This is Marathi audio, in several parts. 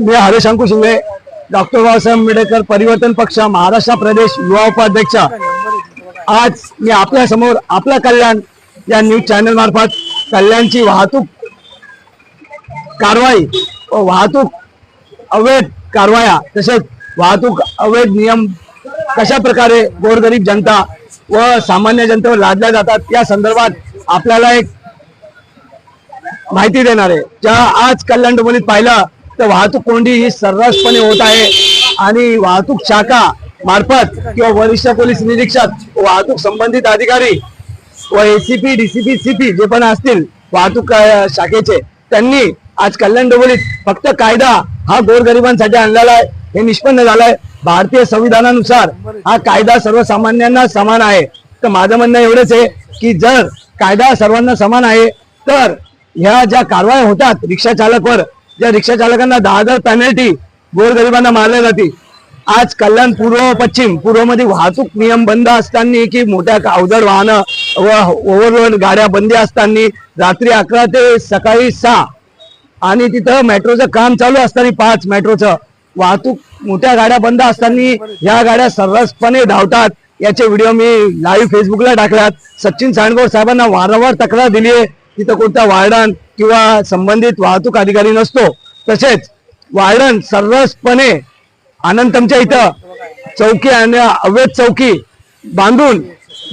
मी हरेशंकू शिंदे डॉक्टर बाबासाहेब आंबेडकर परिवर्तन पक्ष महाराष्ट्र प्रदेश युवा उपाध्यक्ष. आज मी आपल्यासमोर कल्याण या न्यूज चॅनल मार्फत कल्याणची वाहतूक कारवाई व वाहतूक अवैध कारवाया तसेच वाहतूक अवैध नियम कशा प्रकारे गोरगरीब जनता व सामान्य जनतेवर लादल्या जातात या संदर्भात आपल्याला एक माहिती देणार आहे. ज्या आज कल्याण डोंबिवलीत पाहिलं तर वाहतूक कोंडी ही सर्रासपणे होत आहे. आणि वाहतूक शाखा मार्फत किंवा वरिष्ठ पोलीस निरीक्षक वाहतूक संबंधित अधिकारी व एसीपी डीसीपी सीपी जे पण असतील वाहतूक शाखेचे त्यांनी आज कल्याण डोंबिवलीत फक्त कायदा हा गोरगरिबांसाठी आणलेला आहे. हे निष्पन्न झालंय. भारतीय संविधानानुसार हा कायदा सर्वसामान्यांना समान आहे. तर माझं म्हणणं एवढंच आहे की जर कायदा सर्वांना समान आहे तर ह्या ज्या कारवाया होतात रिक्षा चालकवर ज्या रिक्षा चालकांना दहा हजार पॅनल्टी गोरगरिबांना मारल्या जाते आज कल्याण पूर्व पश्चिम पूर्वमध्ये वाहतूक नियम बंद असताना की मोठ्या अवजड वाहनं व ओव्हरलोड गाड्या बंदी असताना रात्री अकरा ते सकाळी सहा आणि तिथं मेट्रोचं काम चालू असताना पाच मेट्रोचं वाहतूक मोठ्या गाड्या बंद असताना ह्या गाड्या सर्रासपणे धावतात. याचे व्हिडिओ मी लाईव्ह फेसबुकला टाकल्यात. सचिन साणगोर साहेबांना वारंवार तक्रार दिली आहे तिथं कोणता वार्डन किंवा संबंधित वाहतूक अधिकारी नसतो. तसेच वार्डन सर्रासपणे आनंदमच्या इथं चौकी आणि अवैध चौकी बांधून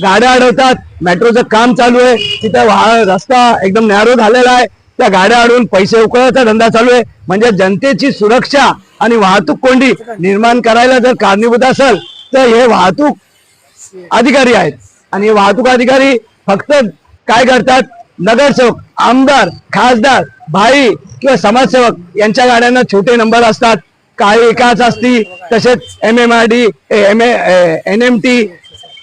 गाड्या अडवतात. मेट्रोचं काम चालू आहे. तिथं वाह- रस्ता एकदम नॅरो झालेला आहे. त्या गाड्या अडवून पैसे उकळायचा धंदा चालू आहे. म्हणजे जनतेची सुरक्षा आणि वाहतूक कोंडी निर्माण करायला जर कारणीभूत असेल तर हे वाहतूक अधिकारी आहेत. आणि वाहतूक अधिकारी फक्त काय करतात? नगरसेवक आमदार खासदार भाई किंवा समाजसेवक यांच्या गाड्यांना छोटे नंबर असतात. काही एकाच असती तसेच M M R D M N M T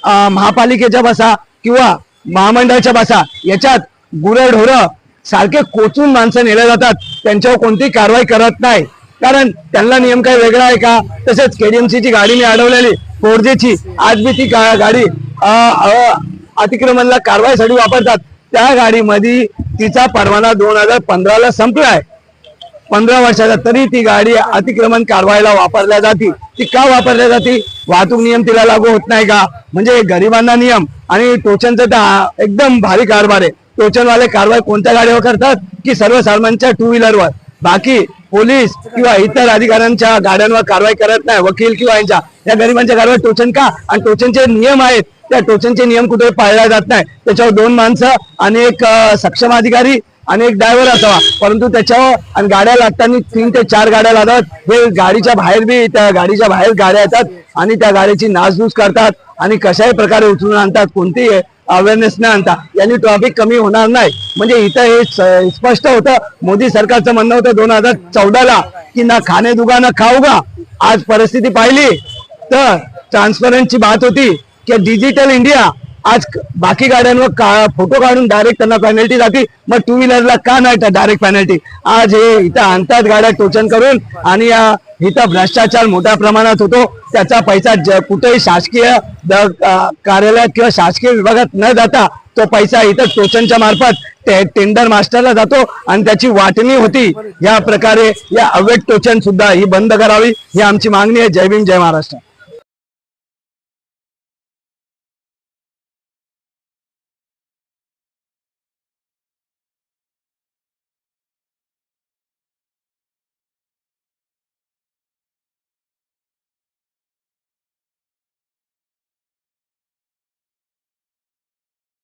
महापालिकेच्या बसा किंवा महामंडळाच्या बसा याच्यात गुरढोरं सारखे कोचून माणसं नेल्या जातात. त्यांच्यावर कोणती कारवाई करत नाही. कारण त्यांना नियम काही वेगळा आहे का? तसेच केडीएमसी ची गाडी मी अडवलेली. फोर ची. आज बी ती गाडी अतिक्रमणला कारवाईसाठी वापरतात. त्या गाडीमध्ये तिचा परवाना दोन हजार पंधराला संपलाय. पंधरा वर्षाचा तरी ती गाडी अतिक्रमण कारवाईला वापरल्या जाते ती का वापरल्या जाते वाहतूक नियम तिला लागू होत नाही का? म्हणजे गरिबांना नियम आणि टोचनचं तर एकदम भारी कारभार आहे. टोचनवाले कारवाई कोणत्या गाडीवर करतात? की सर्वसामान्यांच्या टू व्हीलरवर बाकी पोलीस किंवा इतर अधिकाऱ्यांच्या गाड्यांवर कारवाई करत नाही वकील किंवा यांच्या. या गरिबांच्या गाडीवर टोचन का? आणि टोचनचे नियम आहेत. त्या टोचनचे नियम कुठे पाळला जात नाही. त्याच्यावर दोन माणसं आणि एक सक्षम अधिकारी आणि एक ड्रायव्हर असावा. परंतु त्याच्यावर आणि गाड्या लागताना तीन ते चार गाड्या लागतात. हे गाडीच्या बाहेर बी त्या गाडीच्या बाहेर गाड्या येतात आणि त्या गाडीची नासधूस करतात आणि कशाही प्रकारे उचलून आणतात कोणती अवेअरनेस न आणता. यांनी ट्रॅफिक कमी होणार नाही. म्हणजे इथं हे स्पष्ट होतं. मोदी सरकारचं म्हणणं होतं दोन हजार चौदाला की ना खाणे दुगा ना खाऊगा आज परिस्थिती पाहिली तर ट्रान्सपरंटची बात होती. की डिजिटल इंडिया आज बाकी गाड्यांवर का फोटो काढून डायरेक्ट त्यांना पेनल्टी जाते. मग टू व्हीलरला का नाही डायरेक्ट पेनल्टी आज हे इथं आणतात गाड्या टोचन करून आणि इथं भ्रष्टाचार मोठ्या प्रमाणात होतो. त्याचा पैसा ज- कुठेही शासकीय कार्यालयात किंवा शासकीय विभागात न जाता तो पैसा इथं टोचनच्या मार्फत ते टेंडर मास्टरला जातो आणि त्याची वाटणी होती. या प्रकारे या अवैध टोचन सुद्धा ही बंद करावी ही आमची मागणी आहे. जय भीम जय महाराष्ट्र.